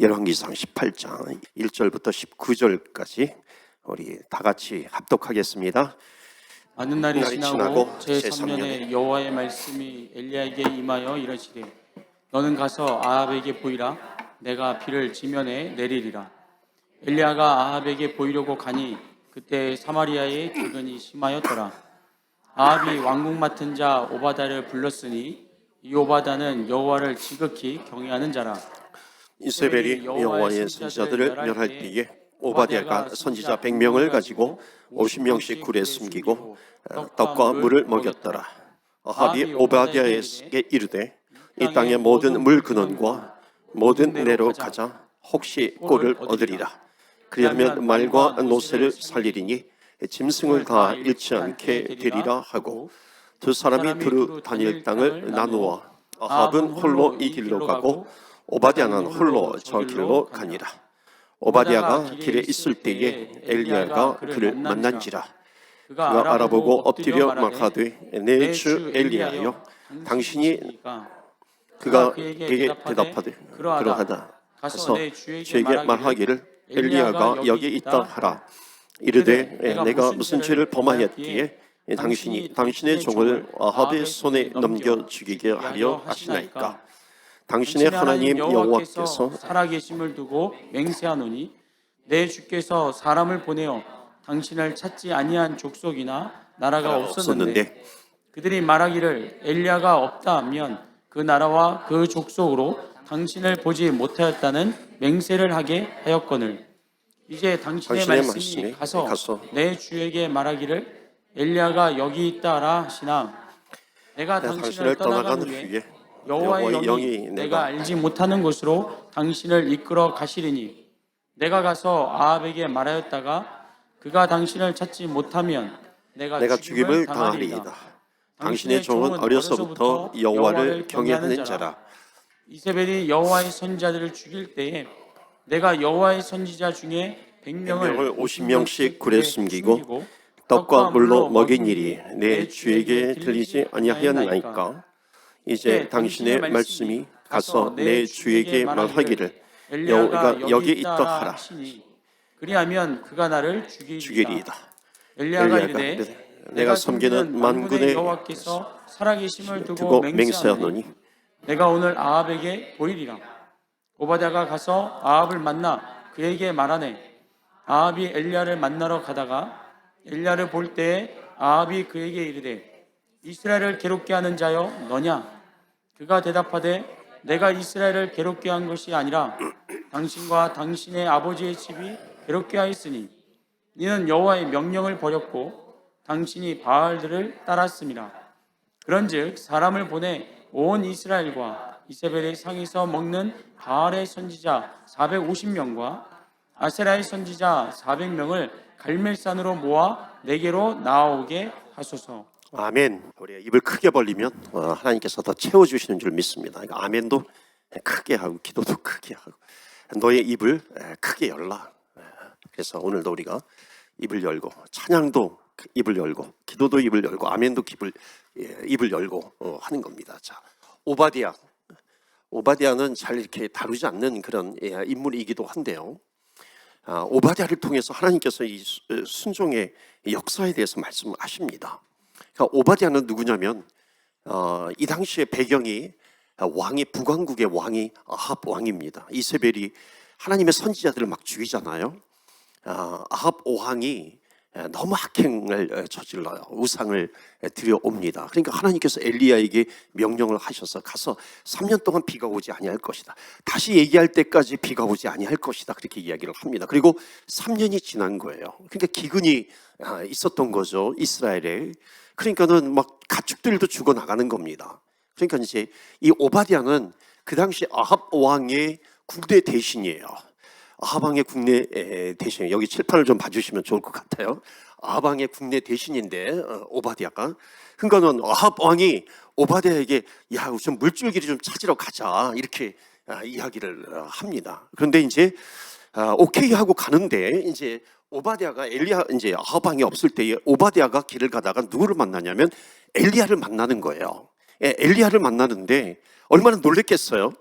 열왕기상 18장 1절부터 19절까지 우리 다 같이 합독하겠습니다. 많은 날이 날이 지나고 지나고 제 제3년에 3년에 여호와의 말씀이 엘리야에게 임하여 이르시되 너는 가서 아합에게 보이라. 내가 비를 지면에 내리리라. 엘리야가 아합에게 보이려고 가니 그때 사마리아에 기근이 심하였더라. 아합이 왕궁 맡은 자 오바다를 불렀으니 이 오바다는 여호와를 지극히 경외하는 자라 이세벨이 여호와의 선지자들을 멸할 때에 오바댜가 선지자 100명을 가지고 50명씩 굴에 숨기고 어, 떡과 물을 먹였더라. 아합이 오바댜에게 이르되 이 땅의 모든 물 근원과 모든 내로 가자 혹시 꼴을 얻으리라. 그리하면 말과 노새를 살리리니 짐승을 다 잃지 않게 되리라 하고 두 사람이 두루 다닐 땅을 나누어 아합은 홀로 이 길로 가고 오바댜는 홀로 저 길로 가니라. 오바댜가 길에 있을 때에 엘리야가 그를 만난지라. 그가 알아보고 엎드려 말하되 내 주 엘리야여 당신이 그가 그에게 대답하되 그러하다. 가서 저에게 말하기를 엘리야가 여기 있다. 하라. 이르되 예, 내가 무슨 죄를 범하였기에 예, 당신이 당신의 종을 아합의 손에 넘겨 죽이게 하려 하시나이까 당신의 하나님 여호와께서 살아계심을 두고 맹세하노니 내 주께서 사람을 보내어 당신을 찾지 아니한 족속이나 나라가 없었는데 그들이 말하기를 엘리야가 없다 하면 그 나라와 그 족속으로 당신을 보지 못하였다는 맹세를 하게 하였거늘. 이제 당신의, 당신의 말씀이 말씀이 가서, 가서 내 주에게 말하기를 엘리야가 여기 있다라 하시나. 내가 내가 당신을 떠나간 후에 후에 여호와의 영이, 영이 내가 알지 못하는 곳으로 당신을 이끌어 가시리니. 내가 가서 아합에게 말하였다가 그가 당신을 찾지 못하면 내가, 내가 죽임을 당하리이다. 당하리이다. 당신의 종은 어려서부터 여호와를 경외하는 자라. 이세벨이 여호와의 선지자들을 죽일 때에 내가 여호와의 선지자 중에 100명을 100명을 50명씩 굴에 숨기고 떡과 물로 먹인 일이 내 주에게 들리지 아니하였나이까 이제 당신의 말씀이 가서 내 주에게 말하기를 여호와가 여기 있다 하라 그리하면 그가 나를 죽이리이다. 엘리야가 이르되 내가 섬기는 만군의 여호와께서 살아계심을 두고 맹세하노니 맹세하노니 내가 오늘 아합에게 보이리라. 오바댜가 가서 아합을 만나 그에게 말하네. 아합이 엘리야를 만나러 가다가 엘리야를 볼 때에 아합이 그에게 이르되 이스라엘을 괴롭게 하는 자여 너냐? 그가 대답하되 내가 이스라엘을 괴롭게 한 것이 아니라 당신과 당신의 아버지의 집이 괴롭게 하였으니 이는 여호와의 명령을 버렸고 당신이 바알들을 따랐습니다. 그런즉 사람을 보내 온 이스라엘과 이세벨의 상에서 먹는 바알의 선지자 450명과 아세라의 선지자 400명을 갈멜산으로 모아 내게로 나오게 하소서. 아멘. 우리 입을 크게 벌리면 어, 하나님께서 더 채워주시는 줄 믿습니다. 그러니까 아멘도 크게 하고 기도도 크게 하고 너의 입을 에, 크게 열라. 에, 그래서 오늘도 우리가 입을 열고 찬양도 그 입을 열고 기도도 입을 열고 아멘도 입을 예, 입을 열고 어, 하는 겁니다. 자 오바디아. 오바디아는 잘 이렇게 다루지 않는 그런 예, 인물이기도 한데요. 아, 오바디아를 통해서 하나님께서 이 순종의 역사에 대해서 말씀하십니다. 그러니까 오바디아는 누구냐면 어, 이 당시의 배경이 왕이 북왕국의 왕이 아합 왕입니다. 이세벨이 하나님의 선지자들을 막 죽이잖아요. 아, 아합 왕이 너무 악행을 저질러요. 우상을 들여옵니다. 그러니까 하나님께서 엘리야에게 명령을 하셔서 가서 3년 동안 비가 오지 아니할 것이다. 다시 얘기할 때까지 비가 오지 아니할 것이다. 그렇게 이야기를 합니다. 그리고 3년이 지난 거예요. 그러니까 기근이 아, 있었던 거죠. 이스라엘에. 그러니까는 막 가축들도 죽어 나가는 겁니다. 그러니까 이제 이 오바디아는 그 당시 아합 왕의 국대 대신이에요. 아합왕의 국내 에, 대신 여기 칠판을 좀 봐주시면 좋을 것 같아요. 아합왕의 국내 대신인데 어, 오바디아가 그러니까는 아합 왕이 오바디아에게 야 우선 물줄기를 좀 찾으러 가자 이렇게 아, 이야기를 어, 합니다. 그런데 이제 아, 오케이 하고 가는데 이제 오바디아가 엘리야 이제 아합 왕이 없을 때에 오바디아가 길을 가다가 누구를 만나냐면 엘리야를 만나는 거예요. 예, 엘리야를 만나는데 얼마나 놀랬겠어요.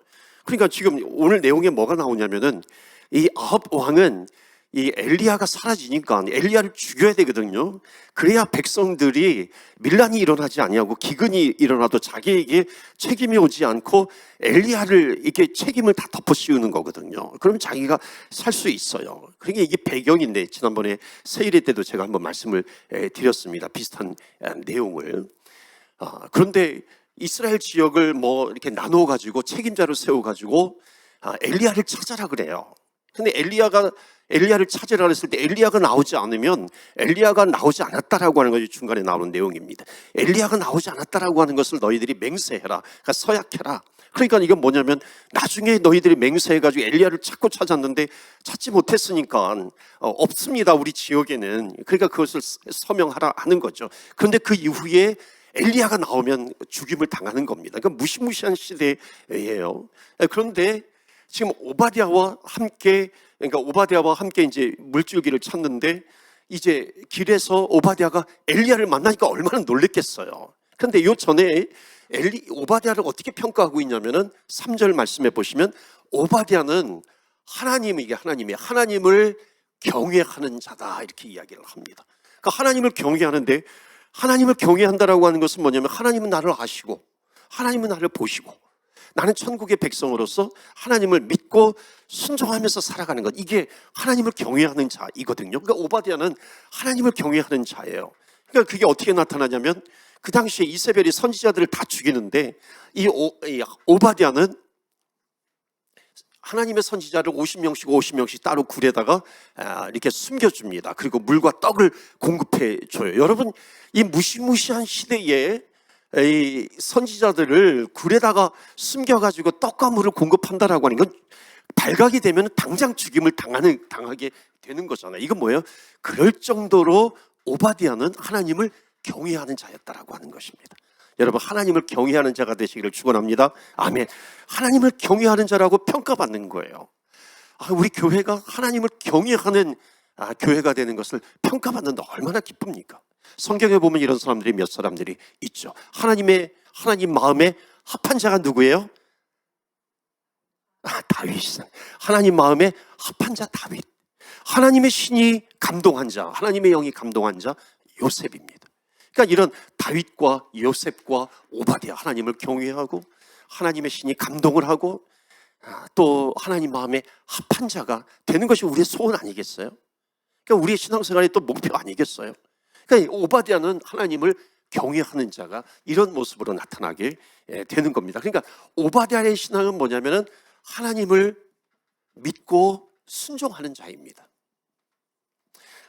그러니까 지금 오늘 내용에 뭐가 나오냐면은 이 아합 왕은 이 엘리야가 사라지니까 엘리야를 죽여야 되거든요. 그래야 백성들이 밀란이 일어나지 아니하고 기근이 일어나도 자기에게 책임이 오지 않고 엘리야를 이렇게 책임을 다 덮어 씌우는 거거든요. 그럼 자기가 살 수 있어요. 그러니까 이게 배경인데 지난번에 세일회 때도 제가 한번 말씀을 에, 드렸습니다. 비슷한 에, 내용을. 아, 그런데 이스라엘 지역을 뭐 이렇게 나눠 가지고 책임자를 세워 가지고 아, 엘리야를 찾아라 그래요. 근데 엘리야가 엘리야를 찾으라 그랬을 때 엘리야가 나오지 않으면 엘리야가 나오지 않았다라고 하는 것이 중간에 나오는 내용입니다. 엘리야가 나오지 않았다라고 하는 것을 너희들이 맹세해라. 그러니까 서약해라. 그러니까 이건 뭐냐면 나중에 너희들이 맹세해가지고 엘리야를 찾고 찾았는데 찾지 못했으니까 어, 없습니다 우리 지역에는 그러니까 그것을 서명하라 하는 거죠. 그런데 그 이후에 엘리야가 나오면 죽임을 당하는 겁니다. 그러니까 무시무시한 시대예요. 그런데 지금 오바댜와 함께 그러니까 오바댜와 함께 이제 물줄기를 찾는데 이제 길에서 오바댜가 엘리야를 만나니까 얼마나 놀랬겠어요. 그런데 요 전에 엘리 오바댜를 어떻게 평가하고 있냐면은 3절 말씀해 보시면 오바댜는 하나님 이게 하나님이 하나님을 경외하는 자다 이렇게 이야기를 합니다. 그러니까 하나님을 경외하는데 하나님을 경외한다라고 하는 것은 뭐냐면 하나님은 나를 아시고 하나님은 나를 보시고 나는 천국의 백성으로서 하나님을 믿고 순종하면서 살아가는 것 이게 하나님을 경외하는 자이거든요. 그러니까 오바댜는 하나님을 경외하는 자예요. 그러니까 그게 어떻게 나타나냐면 그 당시에 이세벨이 선지자들을 다 죽이는데 이, 오, 이 오바댜는 하나님의 선지자를 50명씩 50명씩 따로 굴에다가 아, 이렇게 숨겨줍니다. 그리고 물과 떡을 공급해 줘요. 여러분 이 무시무시한 시대에 이 선지자들을 굴에다가 숨겨가지고 떡과 물을 공급한다라고 하는 건 발각이 되면 당장 죽임을 당하는 당하게 되는 거잖아요. 이건 뭐예요? 그럴 정도로 오바디아는 하나님을 경외하는 자였다라고 하는 것입니다. 여러분 하나님을 경외하는 자가 되시기를 축원합니다. 아멘. 하나님을 경외하는 자라고 평가받는 거예요. 아, 우리 교회가 하나님을 경외하는 아, 교회가 되는 것을 평가받는다 얼마나 기쁩니까? 성경에 보면 이런 사람들이 몇 사람들이 있죠. 하나님의 하나님 마음에 합한 자가 누구예요? 아, 다윗이잖아요. 하나님 마음에 합한 자 다윗. 하나님의 신이 감동한 자, 하나님의 영이 감동한 자 요셉입니다. 그러니까 이런 다윗과 요셉과 오바디아 하나님을 경외하고 하나님의 신이 감동을 하고 아, 또 하나님 마음에 합한 자가 되는 것이 우리의 소원 아니겠어요? 그러니까 우리의 신앙생활의 또 목표 아니겠어요? 그러니까 오바디아는 하나님을 경외하는 자가 이런 모습으로 나타나게 예, 되는 겁니다. 그러니까 오바디아의 신앙은 뭐냐면은 하나님을 믿고 순종하는 자입니다.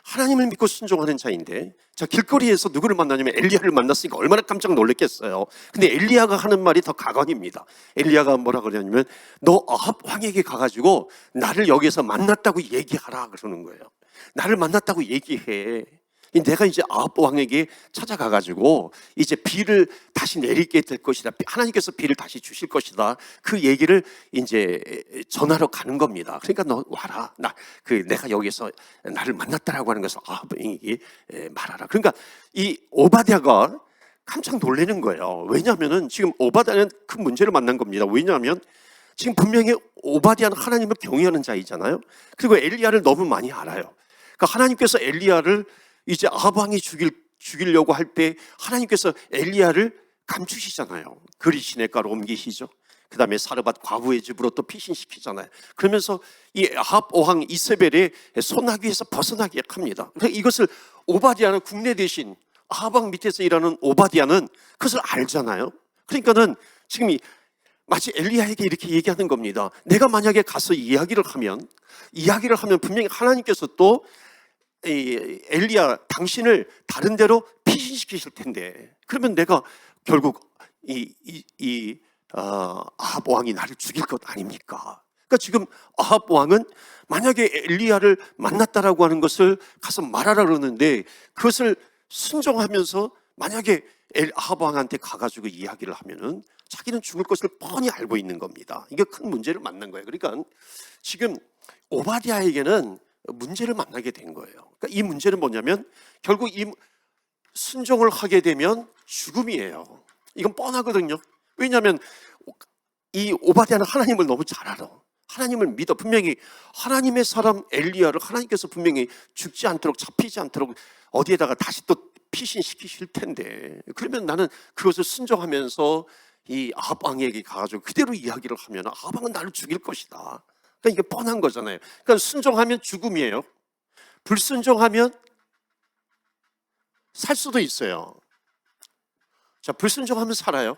하나님을 믿고 순종하는 자인데 자 길거리에서 누구를 만나냐면 엘리야를 만났으니까 얼마나 깜짝 놀랐겠어요. 근데 엘리야가 하는 말이 더 가관입니다. 엘리야가 뭐라 그러냐면 너 아합 왕에게 가가지고 나를 여기서 만났다고 얘기하라 그러는 거예요. 나를 만났다고 얘기해. 내가 이제 아합 왕에게 찾아가 가지고 이제 비를 다시 내리게 될 것이다. 하나님께서 비를 다시 주실 것이다. 그 얘기를 이제 전하러 가는 겁니다. 그러니까 너 와라. 나 그 내가 여기서 나를 만났다라고 하는 것을 아합 왕에게 말하라. 그러니까 이 오바댜가 깜짝 놀라는 거예요. 왜냐하면은 지금 오바댜는 큰 문제를 만난 겁니다. 왜냐하면 지금 분명히 오바댜는 하나님을 경외하는 자이잖아요. 그리고 엘리야를 너무 많이 알아요. 그러니까 하나님께서 엘리야를 이제 아방이 죽일 죽이려고 할 때 하나님께서 엘리야를 감추시잖아요. 그리 시내가로 옮기시죠. 그 다음에 사르밧 과부의 집으로 또 피신시키잖아요. 그러면서 이 아합 왕 이세벨의 소나기에서 벗어나게 합니다. 그러니까 이것을 오바디아는 국내 대신 왕 밑에서 일하는 오바디아는 그것을 알잖아요. 그러니까는 지금 이 마치 엘리야에게 이렇게 얘기하는 겁니다. 내가 만약에 가서 이야기를 하면 이야기를 하면 분명히 하나님께서 또이 엘리야 당신을 다른 데로 피신시키실 텐데 그러면 내가 결국 이이 어, 아합 왕이 나를 죽일 것 아닙니까? 그러니까 지금 아합 왕은 만약에 엘리야를 만났다라고 하는 것을 가서 말하라 그러는데 그것을 순종하면서 만약에 엘 아합 왕한테 가가지고 이야기를 하면은 자기는 죽을 것을 뻔히 알고 있는 겁니다. 이게 큰 문제를 만난 거예요. 그러니까 지금 오바디아에게는 문제를 만나게 된 거예요. 그러니까 이 문제는 뭐냐면 결국 이 순종을 하게 되면 죽음이에요. 이건 뻔하거든요. 왜냐하면 이 오바댜는 하나님을 너무 잘 알아. 하나님을 믿어. 분명히 하나님의 사람 엘리야를 하나님께서 분명히 죽지 않도록 잡히지 않도록 어디에다가 다시 또 피신시키실 텐데. 그러면 나는 그것을 순종하면서 이 아방에게 가가지고 그대로 이야기를 하면 아방은 나를 죽일 것이다. 그러니까 이게 뻔한 거잖아요. 그러니까 순종하면 죽음이에요. 불순종하면 살 수도 있어요. 자, 불순종하면 살아요.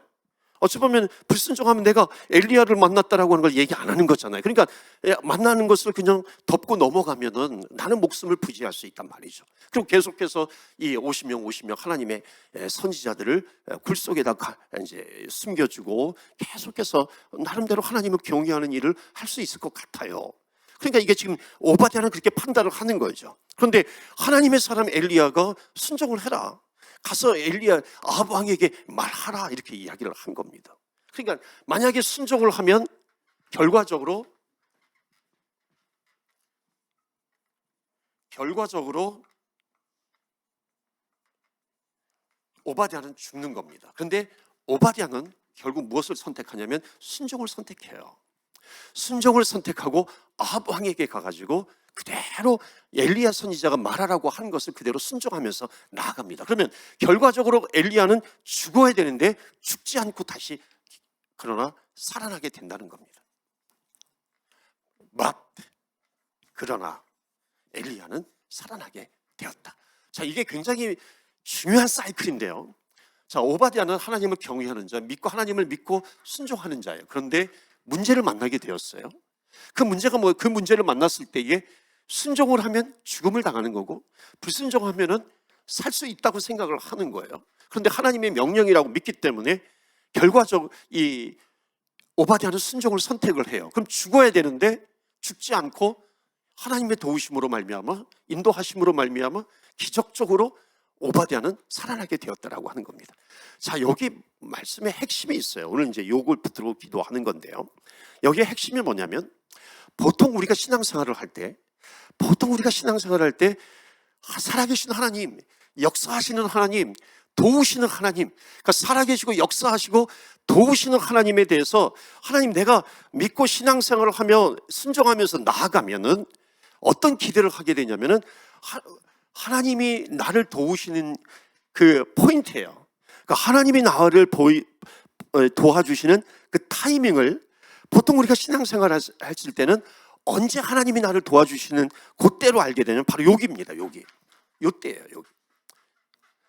어찌 보면 불순종하면 내가 엘리야를 만났다라고 하는 걸 얘기 안 하는 거잖아요. 그러니까 예, 만나는 것을 그냥 덮고 넘어가면은 나는 목숨을 부지할 수 있단 말이죠. 그럼 계속해서 이 50명 50명 하나님의 예, 선지자들을 예, 굴 속에다 가- 이제 숨겨주고 계속해서 나름대로 하나님을 경외하는 일을 할 수 있을 것 같아요. 그러니까 이게 지금 오바댜는 그렇게 판단을 하는 거죠. 그런데 하나님의 사람 엘리야가 순종을 해라. 가서 엘리야 아합 왕에게 말하라 이렇게 이야기를 한 겁니다. 그러니까 만약에 순종을 하면 결과적으로 결과적으로 오바댜는 죽는 겁니다. 그런데 오바댜는 결국 무엇을 선택하냐면 순종을 선택해요. 순종을 선택하고 아합 왕에게 가가지고 그대로 엘리야 선지자가 말하라고 한 것을 그대로 순종하면서 나아갑니다. 그러면 결과적으로 엘리야는 죽어야 되는데 죽지 않고 다시 그러나 살아나게 된다는 겁니다. 맞 그러나 엘리야는 살아나게 되었다. 자, 이게 굉장히 중요한 사이클인데요. 자, 오바디아는 하나님을 경외하는 자, 믿고 하나님을 믿고 순종하는 자예요. 그런데 문제를 만나게 되었어요. 그 문제가 뭐, 그 문제를 만났을 때에 순종을 하면 죽음을 당하는 거고, 불순종하면은 살 수 있다고 생각을 하는 거예요. 그런데 하나님의 명령이라고 믿기 때문에 결과적으로 이 오바디아는 순종을 선택을 해요. 그럼 죽어야 되는데 죽지 않고 하나님의 도우심으로 말미암아 인도하심으로 말미암아 기적적으로 오바댜는 살아나게 되었다라고 하는 겁니다. 자 여기 말씀의 핵심이 있어요. 오늘 이제 요걸 붙들고 기도하는 건데요. 여기에 핵심이 뭐냐면 보통 우리가 신앙생활을 할 때, 보통 우리가 신앙생활을 할때 살아계신 하나님, 역사하시는 하나님, 도우시는 하나님, 그러니까 살아계시고 역사하시고 도우시는 하나님에 대해서 하나님 내가 믿고 신앙생활을 하며 순종하면서 나아가면은 어떤 기대를 하게 되냐면은 하, 하나님이 나를 도우시는 그 포인트예요. 그러니까 하나님이 나를 보이, 어, 도와주시는 그 타이밍을 보통 우리가 신앙생활 했을 때는 언제 하나님이 나를 도와주시는 그때로 알게 되는 바로 여기입니다. 여기. 요때예요. 여기.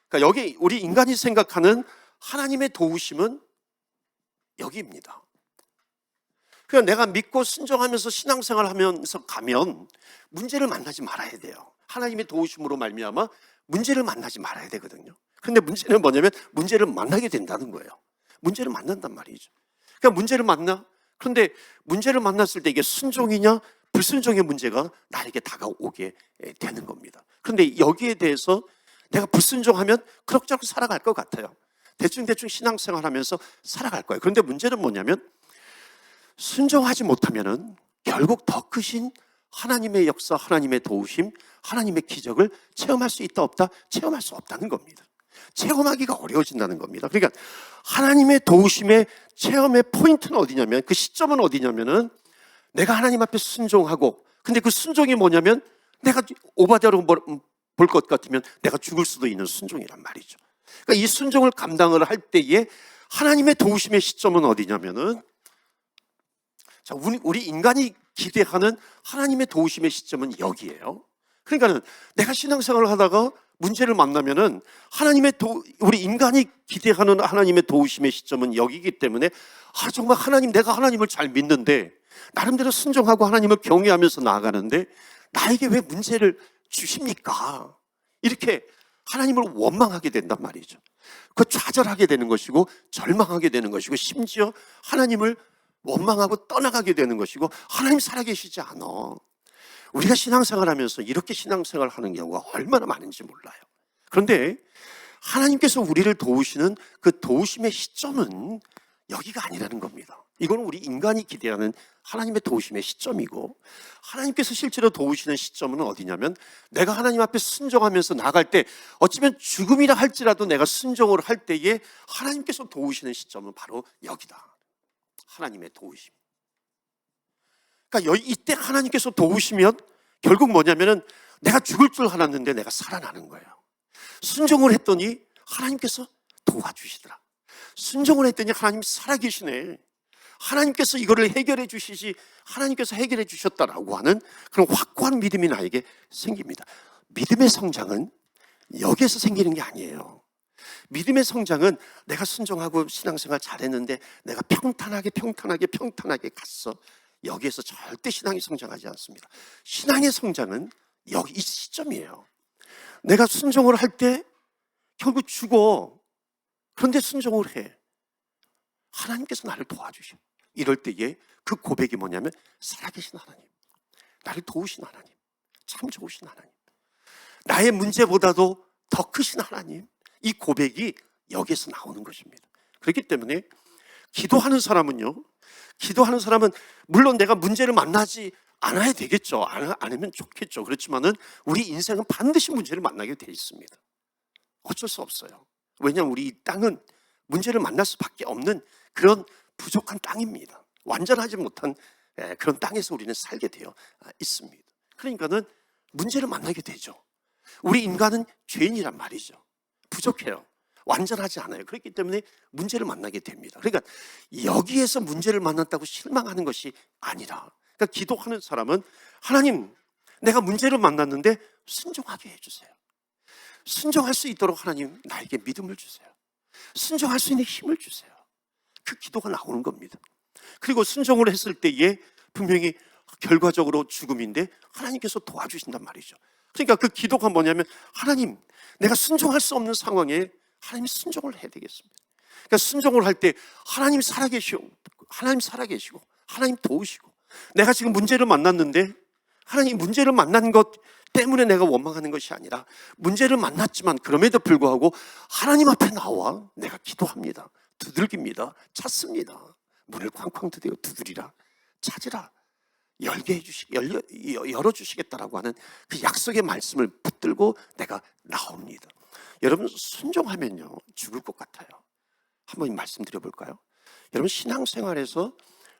그러니까 여기 우리 인간이 생각하는 하나님의 도우심은 여기입니다. 그냥 내가 믿고 순종하면서 신앙생활 하면서 가면 문제를 만나지 말아야 돼요. 하나님의 도우심으로 말미암아 문제를 만나지 말아야 되거든요. 근데 문제는 뭐냐면 문제를 만나게 된다는 거예요. 문제를 만난단 말이죠. 그러니까 문제를 만나. 그런데 문제를 만났을 때 이게 순종이냐 불순종의 문제가 나에게 다가오게 되는 겁니다. 그런데 여기에 대해서 내가 불순종하면 그럭저럭 살아갈 것 같아요. 대충대충 신앙생활 하면서 살아갈 거예요. 그런데 문제는 뭐냐면 순종하지 못하면은 결국 더 크신 하나님의 역사, 하나님의 도우심, 하나님의 기적을 체험할 수 있다 없다? 체험할 수 없다는 겁니다. 체험하기가 어려워진다는 겁니다. 그러니까 하나님의 도우심의 체험의 포인트는 어디냐면 그 시점은 어디냐면은 내가 하나님 앞에 순종하고 근데 그 순종이 뭐냐면 내가 오바댜로 볼 것 같으면 내가 죽을 수도 있는 순종이란 말이죠. 그러니까 이 순종을 감당을 할 때에 하나님의 도우심의 시점은 어디냐면은 자, 우리, 우리 인간이 기대하는 하나님의 도우심의 시점은 여기에요. 그러니까는 내가 신앙생활을 하다가 문제를 만나면은 하나님의 도, 우리 인간이 기대하는 하나님의 도우심의 시점은 여기이기 때문에 아, 정말 하나님, 내가 하나님을 잘 믿는데 나름대로 순종하고 하나님을 경외하면서 나아가는데 나에게 왜 문제를 주십니까? 이렇게 하나님을 원망하게 된단 말이죠. 그 좌절하게 되는 것이고 절망하게 되는 것이고 심지어 하나님을 원망하고 떠나가게 되는 것이고 하나님 살아계시지 않아. 우리가 신앙생활 하면서 이렇게 신앙생활 하는 경우가 얼마나 많은지 몰라요. 그런데 하나님께서 우리를 도우시는 그 도우심의 시점은 여기가 아니라는 겁니다. 이건 우리 인간이 기대하는 하나님의 도우심의 시점이고 하나님께서 실제로 도우시는 시점은 어디냐면 내가 하나님 앞에 순종하면서 나갈 때 어쩌면 죽음이라 할지라도 내가 순종을 할 때에 하나님께서 도우시는 시점은 바로 여기다. 하나님의 도우심. 그러니까 여- 이때 하나님께서 도우시면 결국 뭐냐면은 내가 죽을 줄 알았는데 내가 살아나는 거예요. 순종을 했더니 하나님께서 도와주시더라. 순종을 했더니 하나님 살아계시네. 하나님께서 이거를 해결해 주시지 하나님께서 해결해 주셨다라고 하는 그런 확고한 믿음이 나에게 생깁니다. 믿음의 성장은 여기에서 생기는 게 아니에요. 믿음의 성장은 내가 순종하고 신앙생활 잘했는데 내가 평탄하게 평탄하게 평탄하게 갔어. 여기에서 절대 신앙이 성장하지 않습니다. 신앙의 성장은 여기 이 시점이에요. 내가 순종을 할 때 결국 죽어. 그런데 순종을 해. 하나님께서 나를 도와주셔. 이럴 때에 그 고백이 뭐냐면 살아계신 하나님. 나를 도우신 하나님. 참 좋으신 하나님. 나의 문제보다도 더 크신 하나님. 이 고백이 여기에서 나오는 것입니다. 그렇기 때문에 기도하는 사람은요. 기도하는 사람은 물론 내가 문제를 만나지 않아야 되겠죠. 안, 않으면 좋겠죠. 그렇지만은 우리 인생은 반드시 문제를 만나게 돼 있습니다. 어쩔 수 없어요. 왜냐하면 우리 이 땅은 문제를 만날 수밖에 없는 그런 부족한 땅입니다. 완전하지 못한 예, 그런 땅에서 우리는 살게 되어 아, 있습니다. 그러니까는 문제를 만나게 되죠. 우리 인간은 죄인이란 말이죠. 부족해요. 완전하지 않아요. 그렇기 때문에 문제를 만나게 됩니다. 그러니까 여기에서 문제를 만났다고 실망하는 것이 아니라 그러니까 기도하는 사람은 하나님 내가 문제를 만났는데 순종하게 해주세요. 순종할 수 있도록 하나님 나에게 믿음을 주세요. 순종할 수 있는 힘을 주세요. 그 기도가 나오는 겁니다. 그리고 순종을 했을 때에 분명히 결과적으로 죽음인데 하나님께서 도와주신단 말이죠. 그러니까 그 기도가 뭐냐면 하나님 내가 순종할 수 없는 상황에 하나님이 순종을 해야 되겠습니다. 그러니까 순종을 할 때 하나님 살아계시고 하나님 살아계시고 하나님 도우시고 내가 지금 문제를 만났는데 하나님 문제를 만난 것 때문에 내가 원망하는 것이 아니라 문제를 만났지만 그럼에도 불구하고 하나님 앞에 나와 내가 기도합니다. 두들깁니다. 찾습니다. 문을 쾅쾅 두드려 두드리라. 찾으라. 열게 해주시, 열려, 여- 열어주시겠다라고 하는 그 약속의 말씀을 붙들고 내가 나옵니다. 여러분, 순종하면요, 죽을 것 같아요. 한번 말씀드려 볼까요? 여러분, 신앙생활에서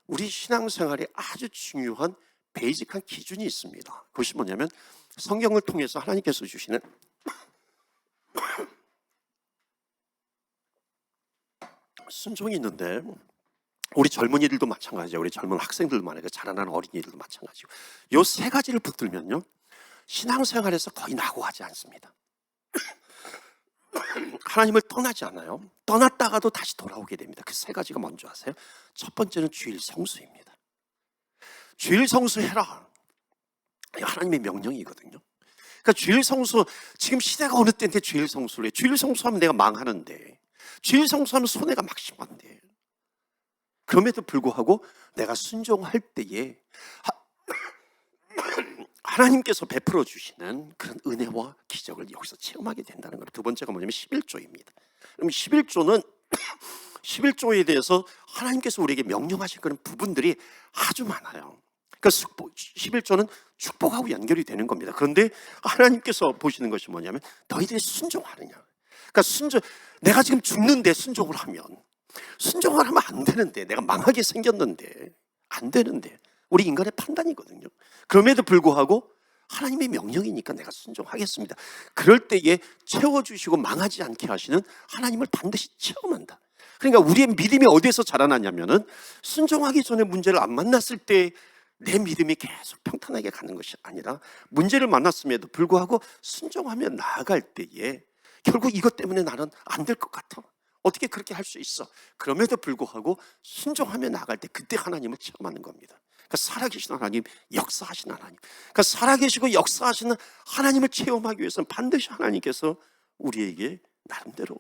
우리 신앙생활에 아주 중요한 베이직한 기준이 있습니다. 그것이 뭐냐면 성경을 통해서 하나님께서 주시는 순종이 있는데 우리 젊은이들도 마찬가지예요. 우리 젊은 학생들도 마찬가지고 자라나는 어린이들도 마찬가지고 요 세 가지를 붙들면요 신앙생활에서 거의 낙오하지 않습니다. 하나님을 떠나지 않아요. 떠났다가도 다시 돌아오게 됩니다. 그 세 가지가 뭔지 아세요? 첫 번째는 주일 성수입니다. 주일 성수해라. 하나님의 명령이거든요. 그러니까 주일 성수 지금 시대가 어느 때인데 주일 성수를 해. 주일 성수하면 내가 망하는데 주일 성수하면 손해가 막심한데 그럼에도 불구하고 내가 순종할 때에 하- 하나님께서 베풀어 주시는 그런 은혜와 기적을 여기서 체험하게 된다는 거예요. 두 번째가 뭐냐면 11조입니다. 그럼 11조는 11조에 대해서 하나님께서 우리에게 명령하신 그런 부분들이 아주 많아요. 그러니까 축복, 11조는 축복하고 연결이 되는 겁니다. 그런데 하나님께서 보시는 것이 뭐냐면 너희들이 순종하느냐. 그러니까 순종, 내가 지금 죽는데 순종을 하면 순종을 하면 안 되는데 내가 망하게 생겼는데 안 되는데 우리 인간의 판단이거든요. 그럼에도 불구하고 하나님의 명령이니까 내가 순종하겠습니다. 그럴 때에 채워주시고 망하지 않게 하시는 하나님을 반드시 체험한다. 그러니까 우리의 믿음이 어디에서 자라나냐면은 순종하기 전에 문제를 안 만났을 때 내 믿음이 계속 평탄하게 가는 것이 아니라 문제를 만났음에도 불구하고 순종하며 나아갈 때에 결국 이것 때문에 나는 안 될 것 같아. 어떻게 그렇게 할 수 있어? 그럼에도 불구하고 순종하며 나갈 때 그때 하나님을 체험하는 겁니다. 그러니까 살아계신 하나님, 역사하신 하나님. 그러니까 살아계시고 역사하시는 하나님을 체험하기 위해서는 반드시 하나님께서 우리에게 나름대로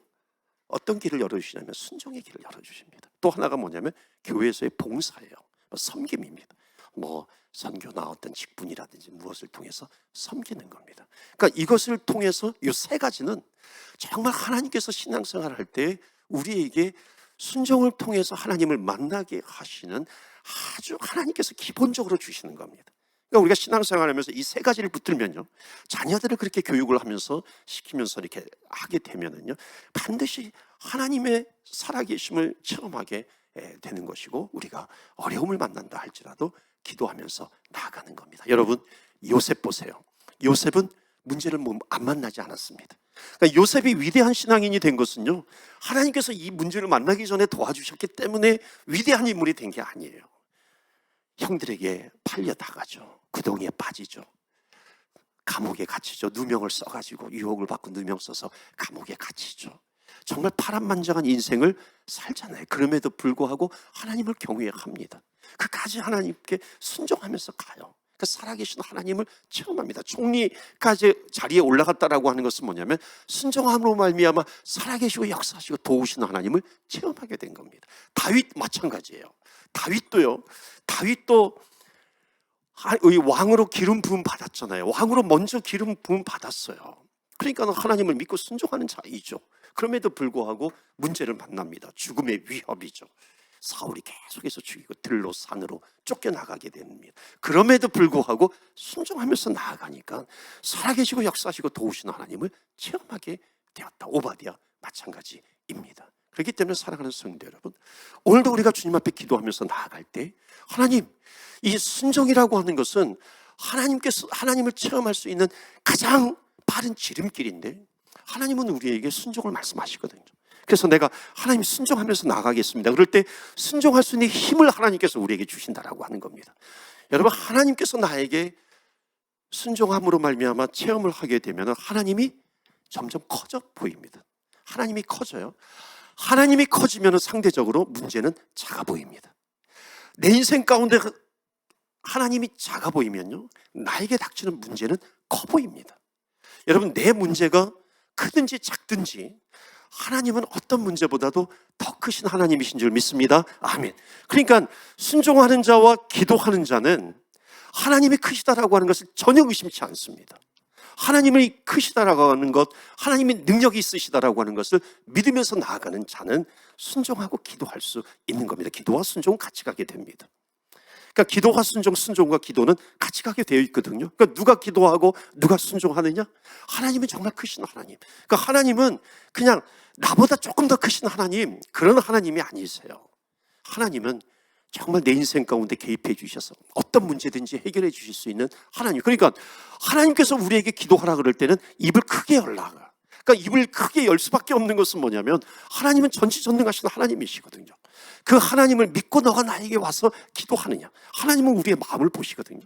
어떤 길을 열어주시냐면 순종의 길을 열어주십니다. 또 하나가 뭐냐면 교회에서의 봉사예요. 뭐 섬김입니다. 뭐 선교나 어떤 직분이라든지 무엇을 통해서 섬기는 겁니다. 그러니까 이것을 통해서 이 세 가지는 정말 하나님께서 신앙생활을 할때 우리에게 순종을 통해서 하나님을 만나게 하시는 아주 하나님께서 기본적으로 주시는 겁니다. 그러니까 우리가 신앙생활 하면서 이 세 가지를 붙들면요, 자녀들을 그렇게 교육을 하면서 시키면서 이렇게 하게 되면은요, 반드시 하나님의 살아계심을 체험하게 에, 되는 것이고 우리가 어려움을 만난다 할지라도 기도하면서 나아가는 겁니다. 여러분 요셉 보세요. 요셉은 문제를 뭐안 만나지 않았습니다. 그러니까 요셉이 위대한 신앙인이 된 것은요 하나님께서 이 문제를 만나기 전에 도와주셨기 때문에 위대한 인물이 된 게 아니에요. 형들에게 팔려 나가죠. 구덩이에 빠지죠. 감옥에 갇히죠. 누명을 써가지고 유혹을 받고 누명 써서 감옥에 갇히죠. 정말 파란만장한 인생을 살잖아요. 그럼에도 불구하고 하나님을 경외합니다. 그까지 하나님께 순종하면서 가요. 그 살아계신 하나님을 체험합니다. 총리까지 자리에 올라갔다라고 하는 것은 뭐냐면 순종함으로 말미암아 살아계시고 역사하시고 도우시는 하나님을 체험하게 된 겁니다. 다윗 마찬가지예요. 다윗도요. 다윗도 하- 이 왕으로 기름 부음 받았잖아요. 왕으로 먼저 기름 부음 받았어요. 그러니까 하나님을 믿고 순종하는 자이죠. 그럼에도 불구하고 문제를 만납니다. 죽음의 위협이죠. 사울이 계속해서 죽이고 들로 산으로 쫓겨나가게 됩니다. 그럼에도 불구하고 순종하면서 나아가니까 살아계시고 역사하시고 도우시는 하나님을 체험하게 되었다. 오바디아 마찬가지입니다. 그렇기 때문에 사랑하는 성도 여러분, 오늘도 우리가 주님 앞에 기도하면서 나아갈 때 하나님 이 순종이라고 하는 것은 하나님께서 하나님을 체험할 수 있는 가장 바른 지름길인데 하나님은 우리에게 순종을 말씀하시거든요. 그래서 내가 하나님 순종하면서 나가겠습니다. 그럴 때 순종할 수 있는 힘을 하나님께서 우리에게 주신다라고 하는 겁니다. 여러분 하나님께서 나에게 순종함으로 말미암아 체험을 하게 되면 하나님이 점점 커져 보입니다. 하나님이 커져요. 하나님이 커지면 상대적으로 문제는 작아 보입니다. 내 인생 가운데 하나님이 작아 보이면요. 나에게 닥치는 문제는 커 보입니다. 여러분, 내 문제가 크든지 작든지 하나님은 어떤 문제보다도 더 크신 하나님이신 줄 믿습니다. 아멘. 그러니까 순종하는 자와 기도하는 자는 하나님이 크시다라고 하는 것을 전혀 의심치 않습니다. 하나님이 크시다라고 하는 것, 하나님이 능력이 있으시다라고 하는 것을 믿으면서 나아가는 자는 순종하고 기도할 수 있는 겁니다. 기도와 순종은 같이 가게 됩니다. 그러니까 기도와 순종, 순종과 기도는 같이 가게 되어 있거든요. 그러니까 누가 기도하고 누가 순종하느냐? 하나님은 정말 크신 하나님. 그러니까 하나님은 그냥 나보다 조금 더 크신 하나님 그런 하나님이 아니세요. 하나님은 정말 내 인생 가운데 개입해 주셔서 어떤 문제든지 해결해 주실 수 있는 하나님. 그러니까 하나님께서 우리에게 기도하라 그럴 때는 입을 크게 열라. 그러니까 입을 크게 열 수밖에 없는 것은 뭐냐면 하나님은 전지전능하신 하나님이시거든요. 그 하나님을 믿고 너가 나에게 와서 기도하느냐. 하나님은 우리의 마음을 보시거든요.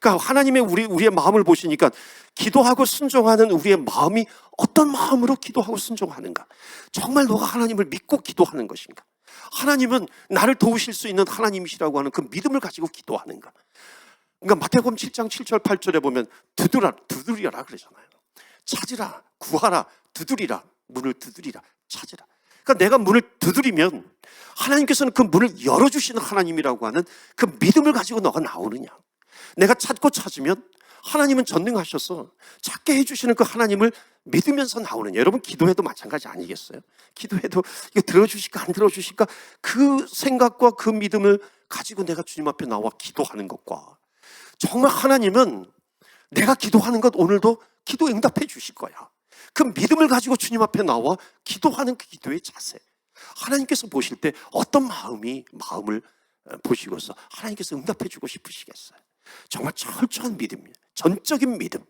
그러니까 하나님의 우리 우리의 마음을 보시니까 기도하고 순종하는 우리의 마음이 어떤 마음으로 기도하고 순종하는가? 정말 너가 하나님을 믿고 기도하는 것인가? 하나님은 나를 도우실 수 있는 하나님이시라고 하는 그 믿음을 가지고 기도하는 가? 그러니까 마태복음 7장 7절 8절에 보면 두드라 두드리라 그러잖아요. 찾으라 구하라 두드리라 문을 두드리라 찾으라. 그러니까 내가 문을 두드리면 하나님께서는 그 문을 열어주시는 하나님이라고 하는 그 믿음을 가지고 너가 나오느냐. 내가 찾고 찾으면 하나님은 전능하셔서 찾게 해주시는 그 하나님을 믿으면서 나오느냐. 여러분 기도해도 마찬가지 아니겠어요? 기도해도 이거 들어주실까 안 들어주실까 그 생각과 그 믿음을 가지고 내가 주님 앞에 나와 기도하는 것과 정말 하나님은 내가 기도하는 것 오늘도 기도 응답해 주실 거야. 그 믿음을 가지고 주님 앞에 나와 기도하는 그 기도의 자세. 하나님께서 보실 때 어떤 마음이 마음을 어, 보시고서 하나님께서 응답해 주고 싶으시겠어요. 정말 철저한 믿음, 전적인 믿음,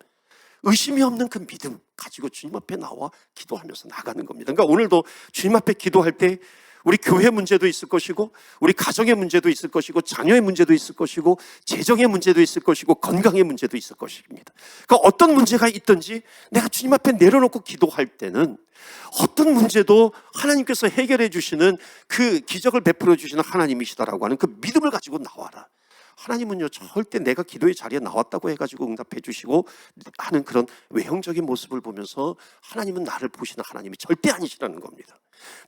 의심이 없는 그 믿음 가지고 주님 앞에 나와 기도하면서 나가는 겁니다. 그러니까 오늘도 주님 앞에 기도할 때 우리 교회 문제도 있을 것이고 우리 가정의 문제도 있을 것이고 자녀의 문제도 있을 것이고 재정의 문제도 있을 것이고 건강의 문제도 있을 것입니다. 그러니까 어떤 문제가 있든지 내가 주님 앞에 내려놓고 기도할 때는 어떤 문제도 하나님께서 해결해 주시는 그 기적을 베풀어 주시는 하나님이시다라고 하는 그 믿음을 가지고 나와라. 하나님은요 절대 내가 기도의 자리에 나왔다고 해가지고 응답해 주시고 하는 그런 외형적인 모습을 보면서 하나님은 나를 보시는 하나님이 절대 아니시라는 겁니다.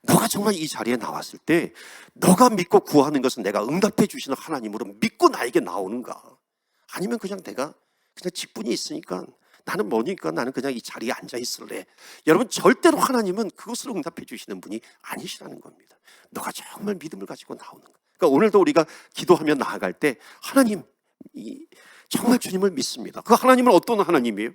너가 정말 이 자리에 나왔을 때 너가 믿고 구하는 것은 내가 응답해 주시는 하나님으로 믿고 나에게 나오는가? 아니면 그냥 내가 그냥 직분이 있으니까 나는 뭐니까 나는 그냥 이 자리에 앉아 있을래. 여러분 절대로 하나님은 그것으로 응답해 주시는 분이 아니시라는 겁니다. 너가 정말 믿음을 가지고 나오는 거. 그러니까 오늘도 우리가 기도하며 나아갈 때 하나님 이 정말 주님을 믿습니다. 그 하나님은 어떤 하나님이에요?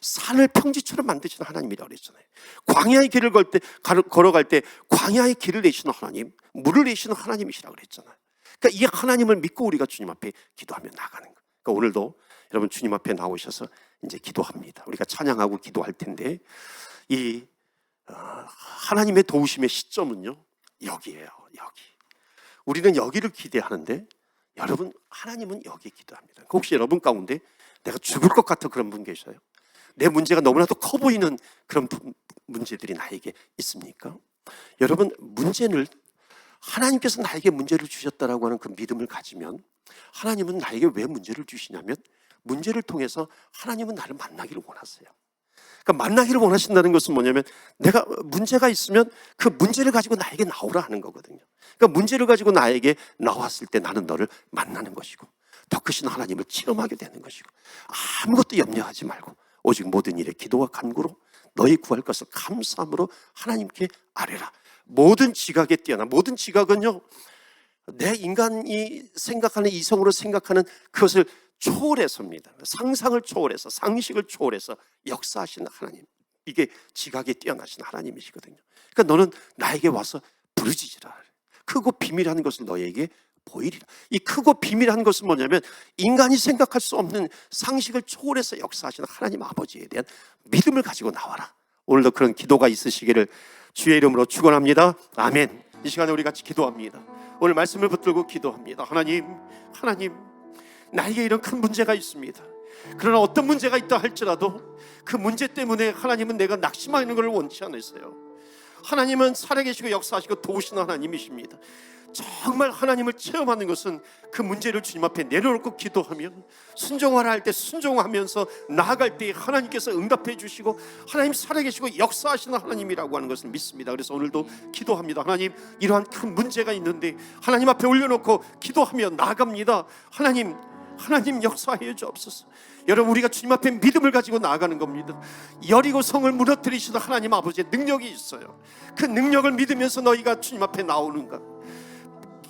산을 평지처럼 만드시는 하나님이라 그랬잖아요. 광야의 길을 걸 때, 걸어갈 때 광야의 길을 내시는 하나님, 물을 내시는 하나님이시라 그랬잖아요. 그러니까 이 하나님을 믿고 우리가 주님 앞에 기도하며 나가는 거예요. 그러니까 오늘도 여러분 주님 앞에 나오셔서 이제 기도합니다. 우리가 찬양하고 기도할 텐데 이 어, 하나님의 도우심의 시점은요 여기에요. 여기. 우리는 여기를 기대하는데 여러분 하나님은 여기에 기도합니다. 혹시 여러분 가운데 내가 죽을 것 같아 그런 분 계셔요? 내 문제가 너무나도 커 보이는 그런 부- 문제들이 나에게 있습니까? 여러분 문제를 하나님께서 나에게 문제를 주셨다라고 하는 그 믿음을 가지면 하나님은 나에게 왜 문제를 주시냐면 문제를 통해서 하나님은 나를 만나기를 원하세요. 그러니까 만나기를 원하신다는 것은 뭐냐면 내가 문제가 있으면 그 문제를 가지고 나에게 나오라 하는 거거든요. 그러니까 문제를 가지고 나에게 나왔을 때 나는 너를 만나는 것이고 더 크신 하나님을 체험하게 되는 것이고 아무것도 염려하지 말고 오직 모든 일에 기도와 간구로 너희 구할 것을 감사함으로 하나님께 아뢰라. 모든 지각에 뛰어나 모든 지각은요 내 인간이 생각하는 이성으로 생각하는 그것을 초월해서입니다. 상상을 초월해서 상식을 초월해서 역사하시는 하나님. 이게 지각에 뛰어나신 하나님이시거든요. 그러니까 너는 나에게 와서 부르짖으라. 크고 비밀한 것을 너에게 보이리라. 이 크고 비밀한 것은 뭐냐면 인간이 생각할 수 없는 상식을 초월해서 역사하시는 하나님 아버지에 대한 믿음을 가지고 나와라. 오늘도 그런 기도가 있으시기를 주의 이름으로 축원합니다. 아멘. 이 시간에 우리 같이 기도합니다. 오늘 말씀을 붙들고 기도합니다. 하나님, 하나님, 나에게 이런 큰 문제가 있습니다. 그러나 어떤 문제가 있다 할지라도 그 문제 때문에 하나님은 내가 낙심하는 것을 원치 않으세요. 하나님은 살아계시고 역사하시고 도우시는 하나님이십니다. 정말 하나님을 체험하는 것은 그 문제를 주님 앞에 내려놓고 기도하며 순종하라 할 때 순종하면서 나아갈 때 하나님께서 응답해 주시고 하나님 살아계시고 역사하시는 하나님이라고 하는 것을 믿습니다. 그래서 오늘도 기도합니다. 하나님 이러한 큰 문제가 있는데 하나님 앞에 올려놓고 기도하며 나아갑니다. 하나님 하나님 역사해 주옵소서. 여러분 우리가 주님 앞에 믿음을 가지고 나아가는 겁니다. 여리고 성을 무너뜨리시는 하나님 아버지의 능력이 있어요. 그 능력을 믿으면서 너희가 주님 앞에 나오는가?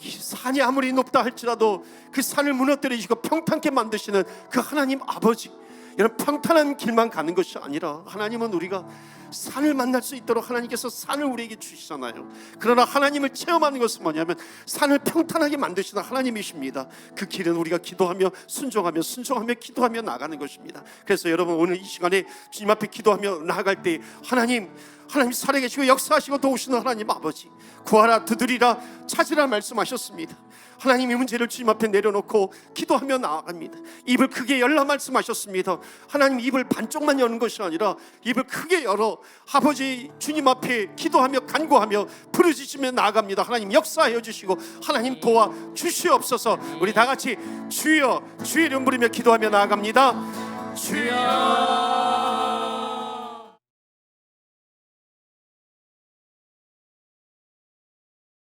이 산이 아무리 높다 할지라도 그 산을 무너뜨리시고 평탄케 만드시는 그 하나님 아버지 여러분 평탄한 길만 가는 것이 아니라 하나님은 우리가 산을 만날 수 있도록 하나님께서 산을 우리에게 주시잖아요. 그러나 하나님을 체험하는 것은 뭐냐면 산을 평탄하게 만드시는 하나님이십니다. 그 길은 우리가 기도하며 순종하며 순종하며 기도하며 나가는 것입니다. 그래서 여러분 오늘 이 시간에 주님 앞에 기도하며 나아갈 때 하나님 하나님 살아계시고 역사하시고 도우시는 하나님 아버지 구하라 두드리라 찾으라 말씀하셨습니다. 하나님이 문제를 주님 앞에 내려놓고 기도하며 나아갑니다. 입을 크게 열라 말씀하셨습니다. 하나님 입을 반쪽만 여는 것이 아니라 입을 크게 열어 아버지 주님 앞에 기도하며 간구하며 부르짖으며 나아갑니다. 하나님 역사하여 주시고 하나님 도와 주시옵소서. 우리 다 같이 주여 주의 이름 부르며 기도하며 나아갑니다. 주여